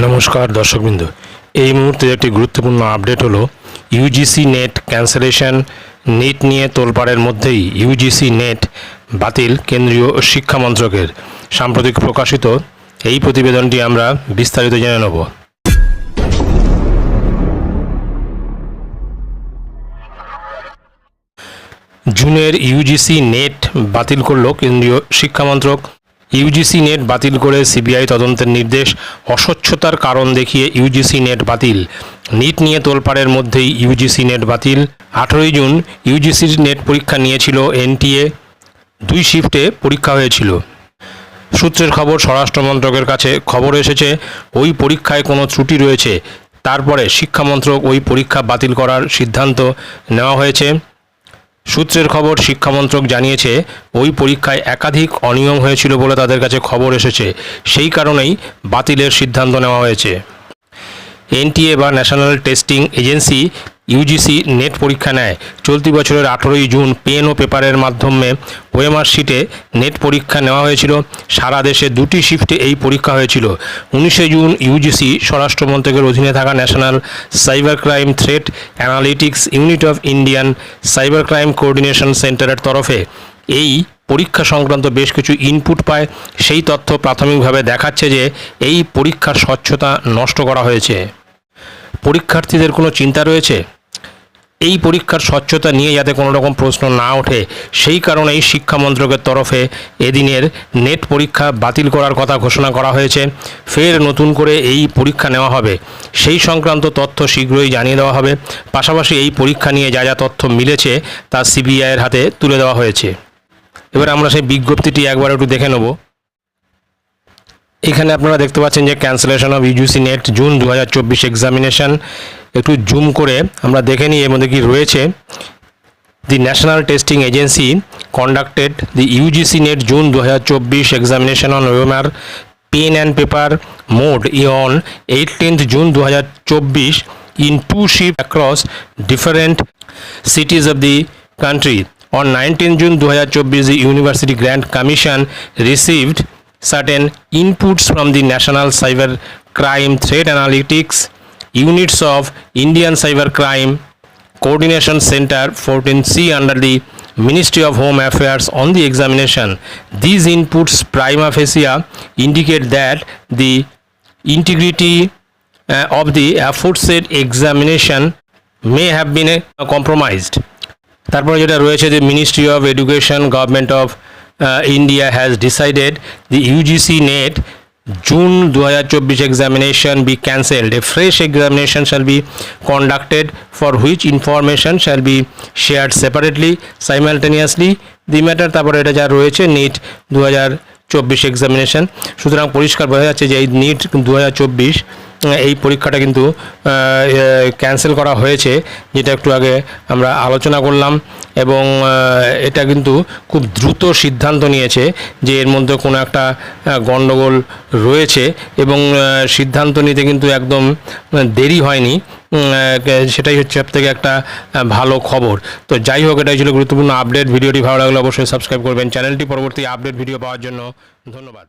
নমস্কার দর্শকবৃন্দ। এই মুহূর্তে একটি গুরুত্বপূর্ণ আপডেট হলো ইউজিসি নেট ক্যান্সেলেশন নেট নিয়ে তোলপাড়ের মধ্যেই ইউজিসি নেট বাতিল কেন্দ্রীয় শিক্ষা মন্ত্রকের। সাম্প্রতিক প্রকাশিত এই প্রতিবেদনটি আমরা বিস্তারিত জেনে নেব। জুনের ইউজিসি নেট বাতিল করল কেন্দ্রীয় শিক্ষামন্ত্রক ইউজিসি নেট বাতিল করে সিবিআই তদন্তের নির্দেশ, অস্বচ্ছতার কারণ দেখিয়ে ইউজিসি নেট বাতিল। নিট নিয়ে তোলপাড়ের মধ্যেই ইউজিসি নেট বাতিল। আঠেরোই জুন ইউজিসি নেট পরীক্ষা নিয়েছিল এনটিএ। দুই শিফটে পরীক্ষা হয়েছিল। সূত্রের খবর, স্বরাষ্ট্র মন্ত্রকের কাছে খবর এসেছে, ওই পরীক্ষায় কোনো ত্রুটি রয়েছে। তারপরে শিক্ষামন্ত্রক ওই পরীক্ষা বাতিল করার সিদ্ধান্ত নেওয়া হয়েছে। সূত্রের খবর, শিক্ষামন্ত্রক জানিয়েছে, ওই পরীক্ষায় একাধিক অনিয়ম হয়েছিল বলে তাদের কাছে খবর এসেছে। সেই কারণেই বাতিলের সিদ্ধান্ত নেওয়া হয়েছে। এনটিএ বা national testing agency UGC NET পরীক্ষা নেয়। চলতি বছরের আঠেরোই জুন পেন ও পেপারের মাধ্যমে ওএমআর শিটে নেট পরীক্ষা নেওয়া হয়েছিল। সারা দেশে দুটি শিফটে এই পরীক্ষা হয়েছিল। উনিশে জুন ইউজিসি স্বরাষ্ট্র মন্ত্রকের অধীনে থাকা national cyber crime threat analytics unit of Indian cyber crime coordination সেন্টারের তরফে এই পরীক্ষা সংক্রান্ত বেশ কিছু ইনপুট পায়। সেই তথ্য প্রাথমিকভাবে দেখাচ্ছে যে এই পরীক্ষার স্বচ্ছতা নষ্ট করা হয়েছে। পরীক্ষার্থীদের কোনো চিন্তা রয়েছে? এই পরীক্ষার স্বচ্ছতা নিয়ে যাতে কোনো রকম প্রশ্ন না ওঠে, সেই কারণেই শিক্ষা মন্ত্রকের তরফে এদিনের নেট পরীক্ষা বাতিল করার কথা ঘোষণা করা হয়েছে। ফের নতুন করে এই পরীক্ষা নেওয়া হবে। সেই সংক্রান্ত তথ্য শীঘ্রই জানিয়ে দেওয়া হবে। পাশাপাশি এই পরীক্ষা নিয়ে যা যা তথ্য মিলেছে, তা সিবিআইয়ের হাতে তুলে দেওয়া হয়েছে। এবার আমরা সেই বিজ্ঞপ্তিটি একবার একটু দেখে নেব। এখানে আপনারা দেখতে পাচ্ছেন যে cancellation of UGC NET June দু হাজার চব্বিশ এক্সামিনেশন একটু জুম করে আমরা দেখে নিই এর মধ্যে কি রয়েছে the national testing agency conducted the UGC NET June দু হাজার চব্বিশ examination on OMR pen and paper mode E on eighteenth June দু হাজার চব্বিশ in two shift across different cities of the country. On 19 June 2024, the university grants commission received certain inputs from the National Cyber Crime Threat Analytics units of Indian Cyber Crime Coordination Center 14C under the Ministry of Home Affairs on the examination. These inputs prima facie indicate that the integrity uh, of the aforesaid examination may have been uh, compromised. তারপরে যেটা রয়েছে যে ministry of education government of has decided the UGC NET June দু হাজার চব্বিশ examination be cancelled a fresh examination shall be conducted for which information shall be shared separately simultaneously the matter তারপরে এটা যা হাজার চব্বিশ এক্সামিনেশন সুতরাং পরিষ্কার বোঝা যাচ্ছে যে এই নিট দু চব্বিশ এই পরীক্ষাটা কিন্তু ক্যান্সেল করা হয়েছে, যেটা একটু আগে আমরা আলোচনা করলাম এবং এটা কিন্তু খুব দ্রুত সিদ্ধান্ত নিয়েছে যে এর মধ্যে কোনো একটা গণ্ডগোল রয়েছে এবং সিদ্ধান্ত নিতে কিন্তু একদম দেরি হয়নি। সেটাই হচ্ছে সব থেকে একটা ভালো খবর। তো যাই হোক, এটাই ছিল গুরুত্বপূর্ণ আপডেট। ভিডিওটি ভালো লাগলে অবশ্যই সাবস্ক্রাইব করবেন। চ্যানেলটি পরবর্তী আপডেট ভিডিও পাওয়ার জন্য ধন্যবাদ।